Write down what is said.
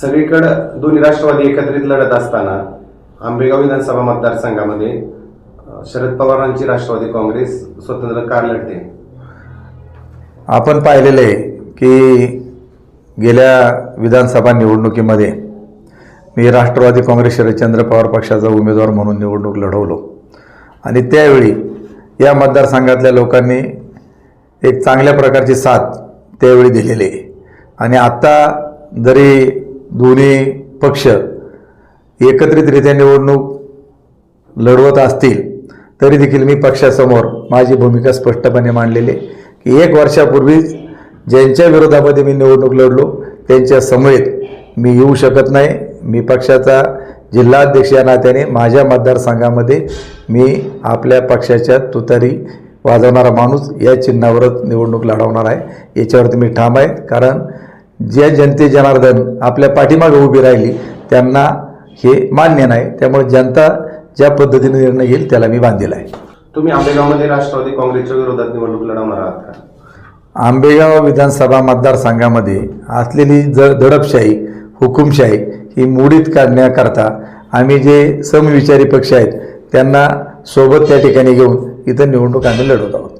सगळीकडं दोन्ही राष्ट्रवादी एकत्रित लढत असताना आंबेगाव विधानसभा मतदारसंघामध्ये शरद पवारांची राष्ट्रवादी काँग्रेस स्वतंत्र कार लढते. आपण पाहिलेलं आहे की गेल्या विधानसभा निवडणुकीमध्ये मी राष्ट्रवादी काँग्रेस शरदचंद्र पवार पक्षाचा उमेदवार म्हणून निवडणूक लढवलो. आणि त्यावेळी या मतदारसंघातल्या लोकांनी एक चांगल्या प्रकारची साथ त्यावेळी दिलेली आहे. आणि आत्ता जरी दोन्ही पक्ष एकत्रितरित्या निवडणूक लढवत असतील तरी देखील मी पक्षासमोर माझी भूमिका स्पष्टपणे मांडलेली आहे की एक वर्षापूर्वीच ज्यांच्या विरोधामध्ये मी निवडणूक लढलो त्यांच्या समवेत मी येऊ शकत नाही. मी पक्षाचा जिल्हाध्यक्ष या नात्याने माझ्या मतदारसंघामध्ये मी आपल्या पक्षाच्या तुतारी वाजवणारा माणूस या चिन्हावरच निवडणूक लढवणार आहे. याच्यावरती मी ठाम आहे कारण ज्या जनते जनार्दन आपल्या पाठीमागे उभी राहिली त्यांना हे मान्य नाही. त्यामुळे जनता ज्या पद्धतीने निर्णय घेईल त्याला मी बांधील आहे. तुम्ही आंबेगावमध्ये राष्ट्रवादी काँग्रेसच्या विरोधात निवडणूक लढवणार आहात का? आंबेगाव विधानसभा मतदारसंघामध्ये असलेली ज दडपशाही हुकुमशाही ही मोडीत काढण्याकरता आम्ही जे समविचारी पक्ष आहेत त्यांना सोबत त्या ठिकाणी घेऊन इथं निवडणूक आम्ही लढवत आहोत.